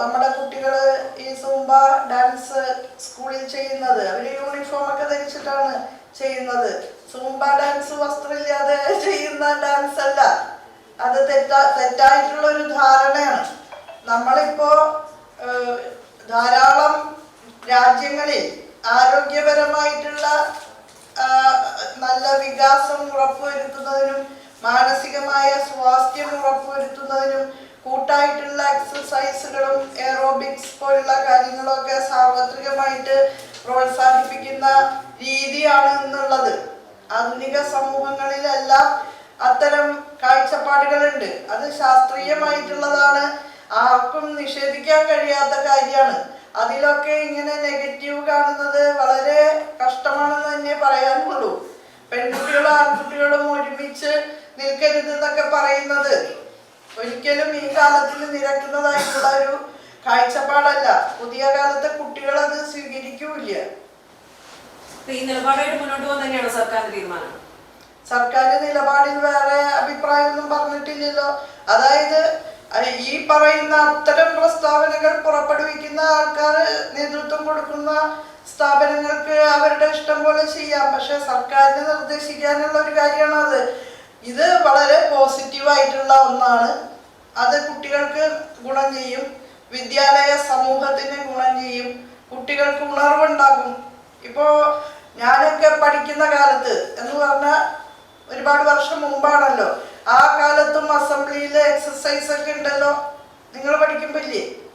നമ്മുടെ കുട്ടികൾ ഈ സൂംബ ഡാൻസ് സ്കൂളിൽ ചെയ്യുന്നത്. അവർ യൂണിഫോം ഒക്കെ ധരിച്ചിട്ടാണ് ചെയ്യുന്നത്. സൂംബ ഡാൻസ് വസ്ത്രമില്ലാതെ ചെയ്യുന്ന ഡാൻസ് അല്ല. അത് തെറ്റാ തെറ്റായിട്ടുള്ള ഒരു ധാരണയാണ്. നമ്മളിപ്പോ ധാരാളം രാജ്യങ്ങളിൽ ആരോഗ്യപരമായിട്ടുള്ള നല്ല വികാസം ഉറപ്പുവരുത്തുന്നതിനും മാനസികമായ സ്വാസ്ഥ്യം ഉറപ്പുവരുത്തുന്നതിനും കൂട്ടായിട്ടുള്ള എക്സസൈസുകളും എറോബിക്സ് പോലുള്ള കാര്യങ്ങളൊക്കെ സാർവത്രികമായിട്ട് പ്രോത്സാഹിപ്പിക്കുന്ന രീതിയാണ് എന്നുള്ളത്. ആധുനിക സമൂഹങ്ങളിലെല്ലാം അത്തരം കാഴ്ചപ്പാടുകളുണ്ട്. അത് ശാസ്ത്രീയമായിട്ടുള്ളതാണ്. ആർക്കും നിഷേധിക്കാൻ കഴിയാത്ത കാര്യമാണ്. അതിലൊക്കെ ഇങ്ങനെ നെഗറ്റീവ് കാണുന്നത് വളരെ കഷ്ടമാണെന്ന് തന്നെ പറയാനുള്ളൂ. പെൺകുട്ടികളും ആൺകുട്ടികളും ഒരുമിച്ച് നിൽക്കരുത് എന്നൊക്കെ പറയുന്നത്. ഒരിക്കലും ഈ കാലത്തിൽ നിരക്കുന്നതായിട്ടുള്ള ഒരു കാഴ്ചപ്പാടല്ല. പുതിയ കാലത്തെ കുട്ടികൾ അത് സ്വീകരിക്കൂല അപ്പൊ ഈ നിലപാടായിട്ട് മുന്നോട്ട് പോകാൻ തന്നെയാണ് സർക്കാരിന്റെ തീരുമാനം? സർക്കാർ നിലപാടിൽ വേറെ അഭിപ്രായമൊന്നും പറഞ്ഞിട്ടില്ലല്ലോ. അതായത് ഈ പറയുന്ന അത്തരം പ്രസ്താവനകൾ പുറപ്പെടുവിക്കുന്ന ആൾക്കാർ നേതൃത്വം കൊടുക്കുന്ന സ്ഥാപനങ്ങൾക്ക് അവരുടെ ഇഷ്ടം പോലെ ചെയ്യാം. പക്ഷെ സർക്കാരിന് നിർദ്ദേശിക്കാനുള്ള ഒരു കാര്യമാണ് അത് ഇത് വളരെ പോസിറ്റീവായിട്ടുള്ള ഒന്നാണ്. അത് കുട്ടികൾക്ക് ഗുണം ചെയ്യും. വിദ്യാലയ സമൂഹത്തിന് ഗുണം ചെയ്യും. കുട്ടികൾക്ക് ഉണർവുണ്ടാകും. ഇപ്പോ ഞാനൊക്കെ പഠിക്കുന്ന കാലത്ത് എന്ന് പറഞ്ഞാൽ ഒരുപാട് വർഷം മുമ്പാണല്ലോ. ആ കാലത്തും അസംബ്ലിയിലെ എക്സസൈസ് ഒക്കെ ഉണ്ടല്ലോ. നിങ്ങൾ പഠിക്കുമ്പോ ഇല്ലേ?